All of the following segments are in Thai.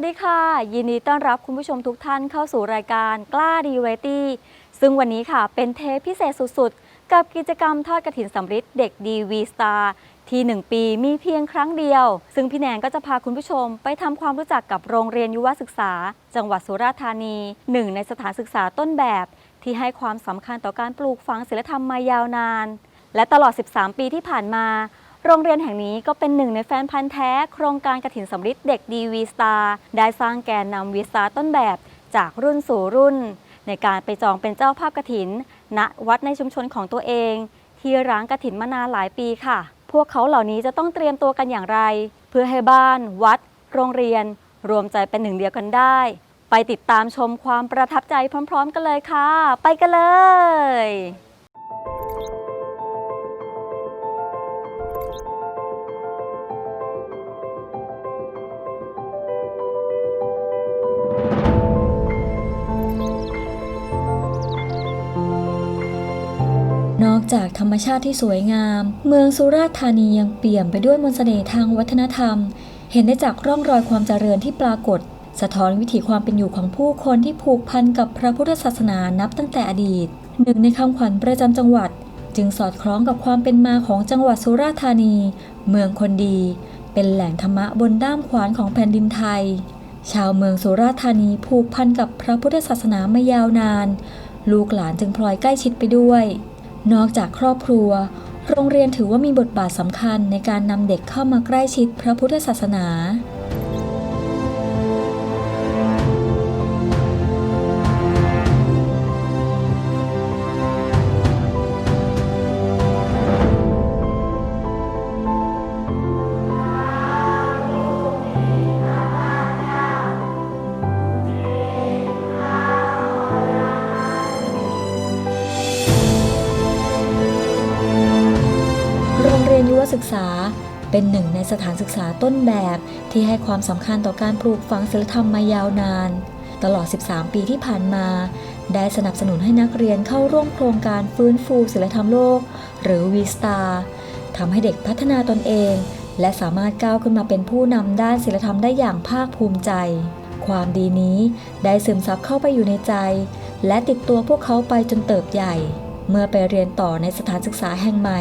วัสดีค่ะ ยินดีต้อนรับคุณผู้ชมทุกท่านเข้าสู่รายการกล้าดีเวตี้ซึ่งวันนี้ค่ะเป็นเทปพิเศษสุดๆ กับกิจกรรมทอดกระถินสำริดเด็กดีวีสตาร์ที่ 1 ปีมีเพียงครั้งเดียว ซึ่งพี่แนนก็จะพาคุณผู้ชมไปทำความรู้จักกับโรงเรียนยุวศึกษา จังหวัดสุราษฎร์ธานีหนึ่งในสถานศึกษาต้นแบบ ที่ให้ความสำคัญต่อการปลูกฝังศิลธรรมมายาวนาน และตลอด 13 ปีที่ผ่านมา โรงเรียนแห่งนี้ก็เป็นหนึ่งในแฟนพันธ์แท้ โครงการกระถินสำริดเด็กดีวีสตาร์ได้สร้างแกนนำวีสตาร์ต้นแบบ จากรุ่นสู่รุ่น ในการไปจองเป็นเจ้าภาพกระถิน ณวัดในชุมชนของตัวเอง ที่ร้างกระถินมานานหลายปีค่ะ พวกเขาเหล่านี้จะต้องเตรียมตัวกันอย่างไร เพื่อให้บ้าน วัด โรงเรียน รวมใจเป็นหนึ่งเดียวกันได้ ไปติดตามชมความประทับใจพร้อม ๆ กันเลยค่ะ ไปกันเลย จากธรรมชาติที่สวยงาม เมืองสุราษฎร์ธานียังเปี่ยมไปด้วยมนต์เสน่ห์ทางวัฒนธรรม เห็นได้จากร่องรอยความเจริญที่ปรากฏ สะท้อนวิถีความเป็นอยู่ของผู้คนที่ผูกพันกับพระพุทธศาสนานับตั้งแต่อดีต หนึ่งในคำขวัญประจำจังหวัด จึงสอดคล้องกับความเป็นมาของจังหวัดสุราษฎร์ธานี เมืองคนดี เป็นแหล่งธรรมะบนด้ามขวานของแผ่นดินไทย ชาวเมืองสุราษฎร์ธานีผูกพันกับพระพุทธศาสนามายาวนาน ลูกหลานจึงพลอยใกล้ชิดไปด้วย นอกจากครอบครัว โรงเรียนถือว่ามีบทบาทสำคัญในการนำเด็กเข้ามาใกล้ชิดพระพุทธศาสนา เป็นหนึ่งในสถานศึกษาต้นแบบที่ให้ความสำคัญต่อการปลูกฝังศิลธรรมมายาวนาน ตลอด 13 ปีที่ผ่านมา ได้สนับสนุนให้นักเรียนเข้าร่วมโครงการฟื้นฟูศิลธรรมโลก หรือวีสตาทำให้เด็กพัฒนาตนเอง และสามารถก้าวขึ้นมาเป็นผู้นำด้านศิลธรรมได้อย่างภาคภูมิใจ ความดีนี้ได้ซึมซับเข้าไปอยู่ในใจ และติดตัวพวกเขาไปจนเติบใหญ่ เมื่อไปเรียนต่อในสถานศึกษาแห่งใหม่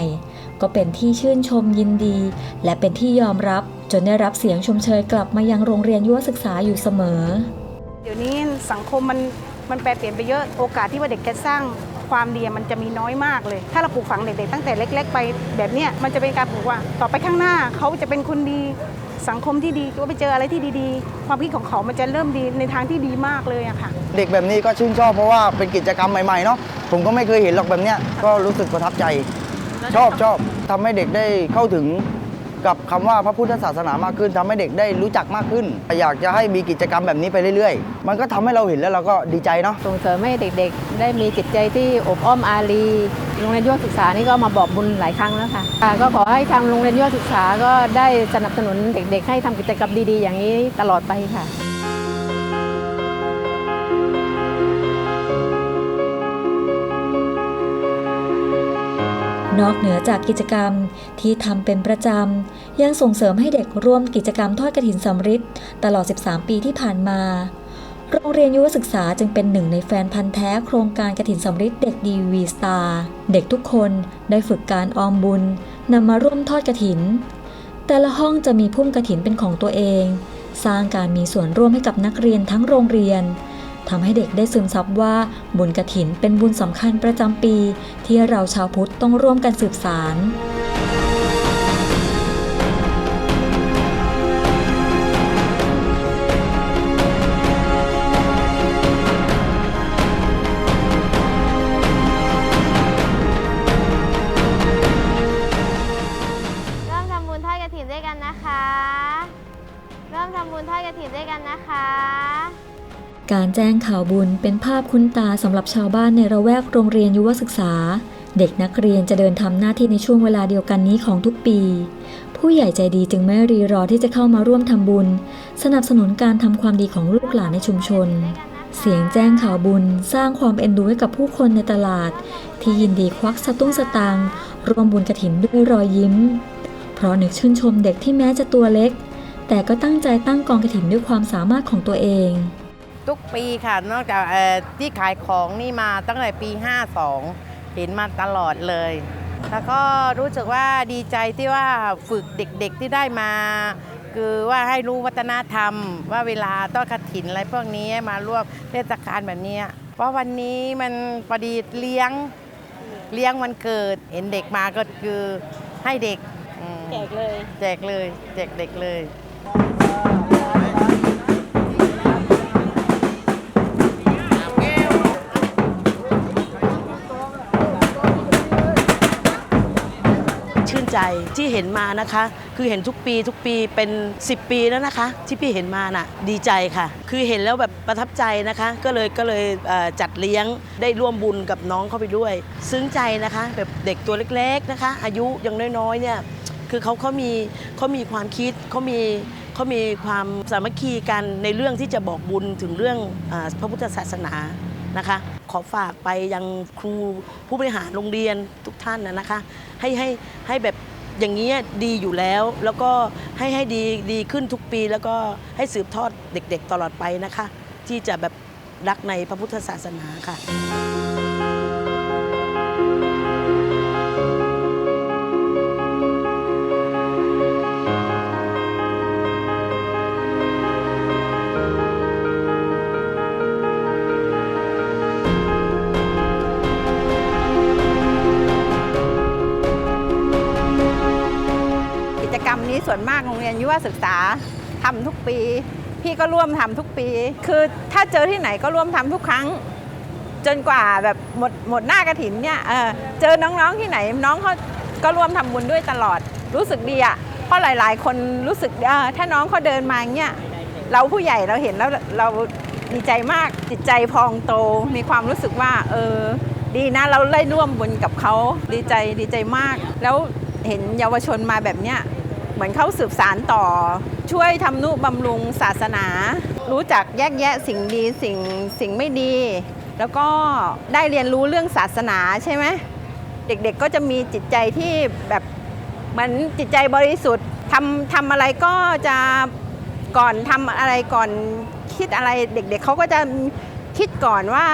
ก็เป็นที่ชื่นชมยินดี และเป็นที่ยอมรับจนได้รับเสียงชมเชยกลับมายังโรงเรียนยุวศึกษาอยู่เสมอ เดี๋ยวนี้สังคมมันมันแปรเปลี่ยนไปเยอะโอกาสที่ว่าเด็กจะสร้างความดีมันจะมีน้อยมากเลย ถ้าเราปลูกฝังเด็กๆตั้งแต่เล็ก ๆ ไปแบบเนี้ยมันจะเป็นการปลูกว่า ต่อไปข้างหน้าเขาจะเป็นคนดีสังคมที่ดีก็ไปเจออะไรที่ดีๆ ความคิดของเขามันจะเริ่มดีในทางที่ดีมากเลยอะค่ะ เด็กแบบนี้ก็ชื่นชอบเพราะว่าเป็นกิจกรรมใหม่ๆเนาะผมก็ไม่เคยเห็นหรอกแบบเนี้ยก็รู้สึกประทับใจ ชอบชอบทำให้เด็กได้เข้าถึงกับคำว่าพระพุทธศาสนามากขึ้นทำให้เด็กได้รู้จักมากขึ้น อยากจะให้มีกิจกรรมแบบนี้ไปเรื่อยๆ มันก็ทำให้เราเห็นแล้วเราก็ดีใจเนาะ ส่งเสริมให้เด็กๆ ได้มีจิตใจที่อบอ้อมอารีโรงเรียนยุวศึกษานี่ก็มาบอกบุญหลายครั้งแล้วค่ะค่ะก็ขอให้ทางโรงเรียนยุวศึกษาก็ได้สนับสนุนเด็กๆ ให้ทำกิจกรรมดีๆ อย่างนี้ตลอดไปค่ะ นอกเหนือจากกิจกรรมที่ทำเป็นประจำ ยังส่งเสริมให้เด็กร่วมกิจกรรมทอดกระถินสำริดตลอด 13 ปีที่ผ่านมา โรงเรียนยุวศึกษาจึงเป็นหนึ่งในแฟนพันธ์แท้โครงการกระถินสำริดเด็กดีวีสตาร์เด็กทุกคนได้ฝึกการออมบุญนำมาร่วมทอดกระถิน แต่ละห้องจะมีพุ่มกระถินเป็นของตัวเอง สร้างการมีส่วนร่วมให้กับนักเรียนทั้งโรงเรียน ทำให้เด็กได้ซึมซับว่าบุญกระถินเป็นบุญสำคัญประจำปี ที่เราชาวพุทธต้องร่วมกันสืบสาร การแจ้งข่าวบุญเป็นภาพคุ้นตาสำหรับชาวบ้านในระแวกโรงเรียนยุวศึกษา เด็กนักเรียนจะเดินทำหน้าที่ในช่วงเวลาเดียวกันนี้ของทุกปี ผู้ใหญ่ใจดีจึงไม่รีรอที่จะเข้ามาร่วมทำบุญ สนับสนุนการทำความดีของลูกหลานในชุมชน เสียงแจ้งข่าวบุญสร้างความเอ็นดูให้กับผู้คนในตลาด ที่ยินดีควักสตุ้งสตางร่วมบุญกระถินด้วยรอยยิ้ม เพราะนึกชื่นชมเด็กที่แม้จะตัวเล็ก แต่ก็ตั้งใจตั้งกองกระถินด้วยความสามารถของตัวเอง ทุกปีค่ะ นอกจากเอ่อที่ขายของนี่มาตั้งแต่ปี 52 เห็นมาตลอดเลย แล้วก็รู้สึกว่าดีใจที่ว่าฝึกเด็กๆที่ได้มา คือว่าให้รู้วัฒนธรรม ว่าเวลาต้อนกระถินอะไรพวกนี้มาร่วมเทศกาลแบบเนี้ยเพราะวันนี้มันพอดีเลี้ยงเลี้ยงวันเกิด เห็นเด็กมาก็คือให้เด็กแจกเลยแจกเลยแจกเด็กเลย ใจที่เห็นมานะคะ คือเห็นทุกปีทุกปีเป็น 10 ปีแล้วนะคะ ที่พี่เห็นมาน่ะดีใจค่ะ คือเห็นแล้วแบบประทับใจนะคะ ก็เลยก็เลยจัดเลี้ยงได้ร่วมบุญกับน้องเข้าไปด้วย ซึ้งใจนะคะ แบบเด็กตัวเล็กๆนะคะ อายุยังน้อยๆเนี่ยคือเขาเขามีเขามีความคิดเขามีเขามีความสามัคคีกันในเรื่องที่จะบอกบุญถึงเรื่องอพระพุทธศาสนานะคะ อฝากไปยังครูผู้บริหารโรงเรียนทุกท่านนะนะคะ ให้ให้ให้แบบอย่างนี้ดีอยู่แล้ว แล้วก็ให้ให้ดีดีขึ้นทุกปี แล้วก็ให้สืบทอดเด็กๆตลอดไปนะคะ ที่จะแบบรักในพระพุทธศาสนาค่ะ ทำทุกปี พี่ก็ร่วมทำทุกปี คือถ้าเจอที่ไหนก็ร่วมทำทุกครั้ง จนกว่าแบบหมดหมดหน้ากระถินเนี่ยเออเจอน้องๆที่ไหน น้องเขาก็ร่วมทำบุญด้วยตลอดรู้สึกดีอะเพราะหลาย ๆ คนรู้สึกเออถ้าน้องเขาเดินมาเงี้ยเราผู้ใหญ่เราเห็นแล้วเราดีใจมากจิตใจพองโตมีความรู้สึกว่า เออ ดีนะเราได้ร่วมบุญกับเขาดีใจดีใจมาก แล้วเห็นเยาวชนมาแบบเนี้ยเหมือนเขาสืบสารต่อ ช่วยทำนุบำรุงศาสนา รู้จักแยกแยะสิ่งดีสิ่งสิ่งไม่ดี แล้วก็ได้เรียนรู้เรื่องศาสนาใช่ไหมเด็กๆก็จะมีจิตใจที่แบบเหมือนจิตใจบริสุทธิ์ทำทำอะไรก็จะก่อนทำอะไรก่อนคิดอะไรเด็กๆเขาก็จะคิดก่อนว่า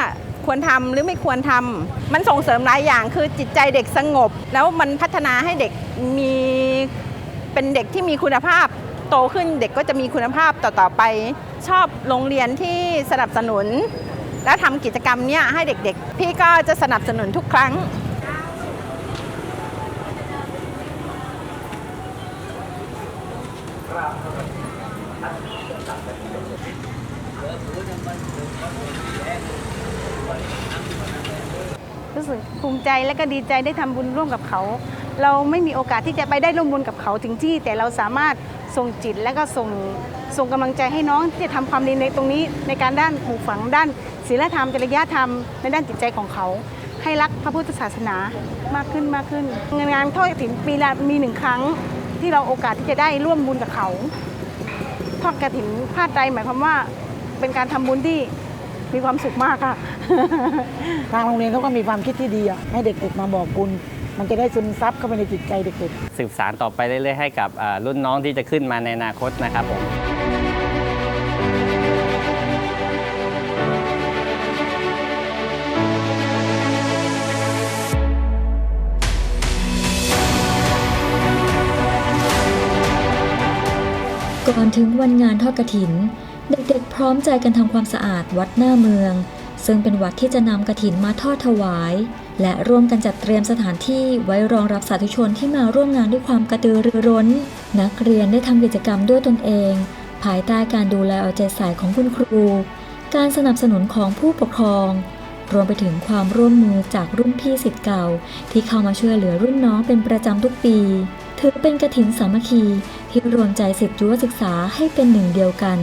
ควรทำหรือไม่ควรทำมันส่งเสริมหลายอย่างคือจิตใจเด็กสงบ แล้วมันพัฒนาให้เด็กมีเป็นเด็กที่มีคุณภาพ โตขึ้นเด็กก็จะมีคุณภาพต่อๆไป ชอบโรงเรียนที่สนับสนุน แล้วทำกิจกรรมเนี้ยให้เด็กๆ พี่ก็จะสนับสนุนทุกครั้งรู้สึกภูมิใจและก็ดีใจได้ทำบุญร่วมกับเขา เราไม่มีโอกาสที่จะไปได้ร่วมบุญกับเขาถึงที่ แต่เราสามารถ ส่งจิตและก็ส่งส่งกำลังใจให้น้องที่จะทำความดีในตรงนี้ ในการด้านปลูกฝังด้านศีลธรรมจริยธรรมในด้านจิตใจของเขา ให้รักพระพุทธศาสนามากขึ้นมากขึ้นงานงานทอดกฐินปีละมีหนึ่งครั้ง ที่เราโอกาสที่จะได้ร่วมบุญกับเขาทอดกระถินผ้าไตรหมายความว่าเป็นการทำบุญที่มีความสุขมากค่ะ ทางโรงเรียนเขาก็มีความคิดที่ดีอะให้เด็กๆมาบอกบุญ มันจะได้ซึมซับเข้าไปในจิตใจเด็กๆ สืบสารต่อไปเรื่อยๆให้กับอ่ารุ่นน้องที่จะขึ้นมาในอนาคตนะครับผมก่อนถึงวันงานทอดกระถิน เด็กๆ พร้อมใจกันทำความสะอาดวัดหน้าเมือง ซึ่งเป็นวัดที่จะนำกระถินมาทอดถวาย และร่วมกันจัดเตรียมสถานที่ไว้รองรับสาธุชนที่มาร่วมงานด้วยความกระตือรือร้น นักเรียนได้ทำกิจกรรมด้วยตนเอง ภายใต้การดูแลเอาใจใส่ของคุณครู การสนับสนุนของผู้ปกครอง รวมไปถึงความร่วมมือจากรุ่นพี่สิทธิ์เก่า ที่เข้ามาช่วยเหลือรุ่นน้องเป็นประจำทุกปี ถือเป็นกระถินสามัคคีที่รวมใจสิทธิยุวศึกษาให้เป็นหนึ่งเดียวกัน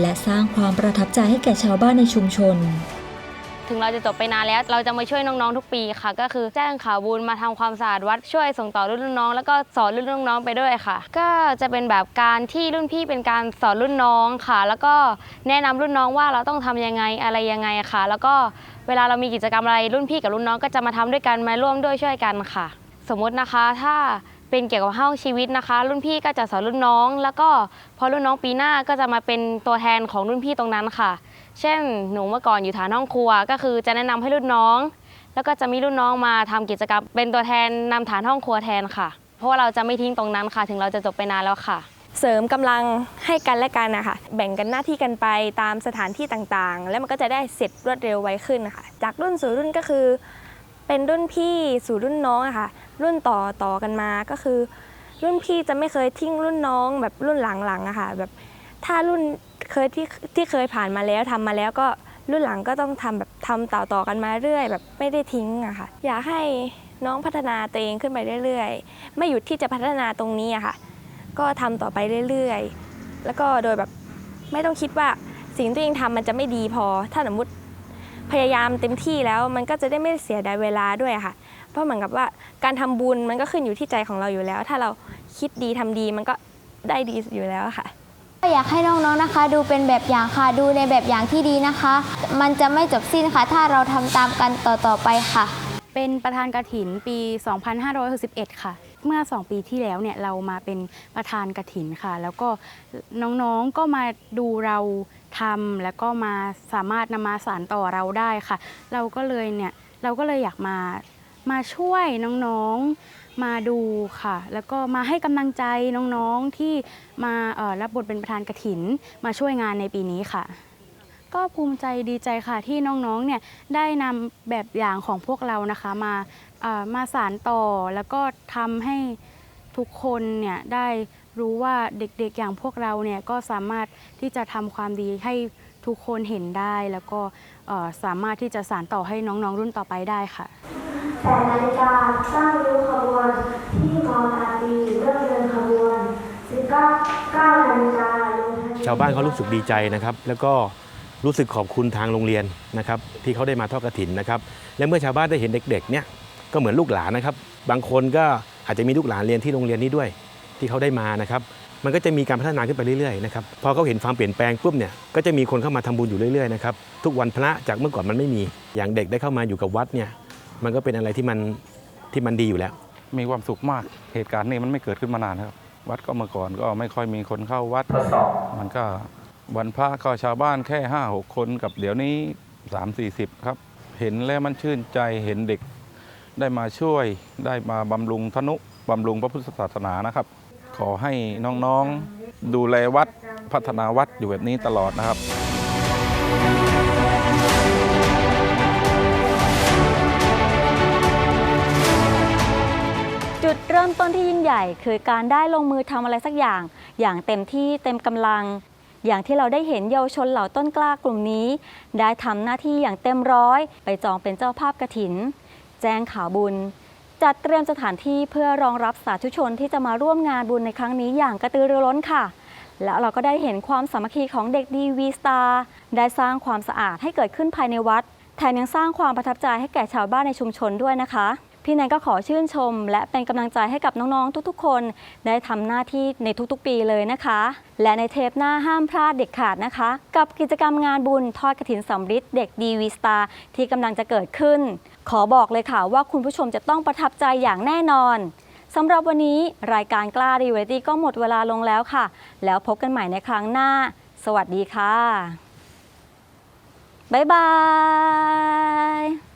และสร้างความประทับใจให้แก่ชาวบ้านในชุมชน ถึงเราจะจบไปนานแล้ว เราจะมาช่วยน้องๆทุกปีค่ะ ก็คือแจ้งข่าวบุญมาทำความสะอาดวัดช่วยส่งต่อรุ่นน้องแล้วก็สอนรุ่นน้องไปด้วยค่ะ ก็จะเป็นแบบการที่รุ่นพี่เป็นการสอนรุ่นน้องค่ะ แล้วก็แนะนำรุ่นน้องว่าเราต้องทำยังไงอะไรยังไงค่ะ แล้วก็เวลาเรามีกิจกรรมอะไรรุ่นพี่กับรุ่นน้องก็จะมาทำด้วยกันมาร่วมด้วยช่วยกันค่ะ สมมตินะคะถ้าเป็นเกี่ยวกับห้องชีวิตนะคะ รุ่นพี่ก็จะสอนรุ่นน้อง แล้วก็พอรุ่นน้องปีหน้าก็จะมาเป็นตัวแทนของรุ่นพี่ตรงนั้นค่ะ เช่นหนูเมื่อก่อนอยู่ฐานห้องครัว ก็คือจะแนะนำให้รุ่นน้อง แล้วก็จะมีรุ่นน้องมาทำกิจกรรม เป็นตัวแทนนำฐานห้องครัวแทนค่ะ เพราะว่าเราจะไม่ทิ้งตรงนั้นค่ะ ถึงเราจะจบไปนานแล้วค่ะ เสริมกำลังให้กันและกันนะคะแบ่งกันหน้าที่กันไปตามสถานที่ต่างๆ แล้วมันก็จะได้เสร็จรวดเร็วไวขึ้นนะคะจากรุ่นสู่รุ่นก็คือ เป็นรุ่นพี่สู่รุ่นน้องอะค่ะ รุ่นต่อต่อกันมาก็คือ รุ่นพี่จะไม่เคยทิ้งรุ่นน้องแบบรุ่นหลังๆอะค่ะแบบถ้ารุ่น เคยที่ที่เคยผ่านมาแล้วทำมาแล้วก็รุ่นหลังก็ต้องทำแบบทำต่อต่อๆกันมาเรื่อยแบบไม่ได้ทิ้งอะค่ะ อยากให้น้องพัฒนาตัวเองขึ้นไปเรื่อยๆ ไม่หยุดที่จะพัฒนาตรงนี้อะค่ะ ก็ทำต่อไปเรื่อยๆ แล้วก็โดยแบบไม่ต้องคิดว่าสิ่งที่ตัวเองทำมันจะไม่ดีพอ ถ้าสมมติพยายามเต็มที่แล้วมันก็จะได้ไม่เสียดายเวลาด้วยค่ะ เพราะเหมือนกับว่าการทำบุญมันก็ขึ้นอยู่ที่ใจของเราอยู่แล้ว ถ้าเราคิดดีทำดีมันก็ได้ดีอยู่แล้วค่ะ อยากให้น้องๆนะคะ ดูเป็นแบบอย่างค่ะดูในแบบอย่างที่ดีนะคะ มันจะไม่จบสิ้นค่ะ ถ้าเราทำตามกันต่อๆไปค่ะ เป็นประธานกระถินปี 2561 ค่ะ เมื่อ 2 ปีที่แล้วเนี่ยเรามาเป็นประธานกระถินค่ะ แล้วก็น้องๆก็มาดูเราทำแล้วก็มาสามารถนำมาสานต่อเราได้ค่ะ เราก็เลยเนี่ยเราก็เลยอยากมามาช่วยน้องๆ มาดูค่ะ แล้วก็มาให้กำลังใจน้องๆที่มารับบทเป็นประธานกระถิน มาช่วยงานในปีนี้ค่ะ ก็ภูมิใจดีใจค่ะที่น้องๆเนี่ยได้นำแบบอย่างของพวกเรานะคะ มามาสานต่อแล้วก็ทำให้ทุกคนเนี่ยได้รู้ว่าเด็กๆอย่างพวกเราเนี่ยก็สามารถที่จะทำความดีให้ทุกคนเห็นได้ แล้วก็สามารถที่จะสานต่อให้น้องๆรุ่นต่อไปได้ค่ะ แต่นาฬิกาตั้งริ้วขบวนที่มอตาตีเริ่มเดินขบวน19 9นาฬิกาลงทะเบียนชาวบ้านเขารู้สึกดีใจนะครับ แล้วก็รู้สึกขอบคุณทางโรงเรียนนะครับ ที่เขาได้มาทอดกระถินนะครับ และเมื่อชาวบ้านได้เห็นเด็กๆเนี่ยก็เหมือนลูกหลานนะครับ บางคนก็อาจจะมีลูกหลานเรียนที่โรงเรียนนี้ด้วย ที่เขาได้มานะครับ มันก็จะมีการพัฒนาขึ้นไปเรื่อยๆนะครับพอเขาเห็นความเปลี่ยนแปลงปุ๊บเนี่ยก็จะมีคนเข้ามาทำบุญอยู่เรื่อยๆนะครับทุกวันพระจากเมื่อก่อนมันไม่มีอย่างเด็กได้เข้ามาอยู่กับวัดเนี่ย มันก็เป็นอะไรที่มันที่มันดีอยู่แล้ว มีความสุขมากเหตุการณ์นี้มันไม่เกิดขึ้นมานานนะครับ วัดก็เมื่อก่อนก็ไม่ค่อยมีคนเข้าวัด มันก็วันพระก็ชาวบ้านแค่ห้าหกคนกับเดี๋ยวนี้สามสี่สิบครับ เห็นแล้วมันชื่นใจเห็นเด็ก ได้มาช่วยได้มาบำรุงธนุบำรุงพระพุทธศาสนานะครับ ขอให้น้องๆดูแลวัดพัฒนาวัดอยู่แบบนี้ตลอดนะครับ ต้นที่ยิ่งใหญ่ คือการได้ลงมือทำอะไรสักอย่าง อย่างเต็มที่เต็มกำลัง อย่างที่เราได้เห็นเยาวชนเหล่าต้นกล้ากลุ่มนี้ ได้ทำหน้าที่อย่างเต็มร้อย ไปจองเป็นเจ้าภาพกระถิน แจ้งข่าวบุญ จัดเตรียมสถานที่เพื่อรองรับสาธุชนที่จะมาร่วมงานบุญในครั้งนี้อย่างกระตือรือร้นค่ะ แล้วเราก็ได้เห็นความสามัคคีของเด็กดีวีสตาร์ได้สร้างความสะอาดให้เกิดขึ้นภายในวัดแถมยังสร้างความประทับใจให้แก่ชาวบ้านในชุมชนด้วยนะคะ พี่แนนก็ขอชื่นชม และเป็นกำลังใจให้กับน้องๆ ทุกๆ คน ได้ทำหน้าที่ในทุกๆ ปีเลยนะคะ และในเทปหน้าห้ามพลาดเด็ดขาดนะคะ กับกิจกรรมงานบุญทอดกระถินสำริดเด็กดีวีสตาร์ที่กำลังจะเกิดขึ้น ขอบอกเลยค่ะว่าคุณผู้ชมจะต้องประทับใจอย่างแน่นอนสำหรับวันนี้รายการกล้ารีเวตี้ก็หมดเวลาลงแล้วค่ะ แล้วพบกันใหม่ในครั้งหน้า สวัสดีค่ะ บ๊ายบาย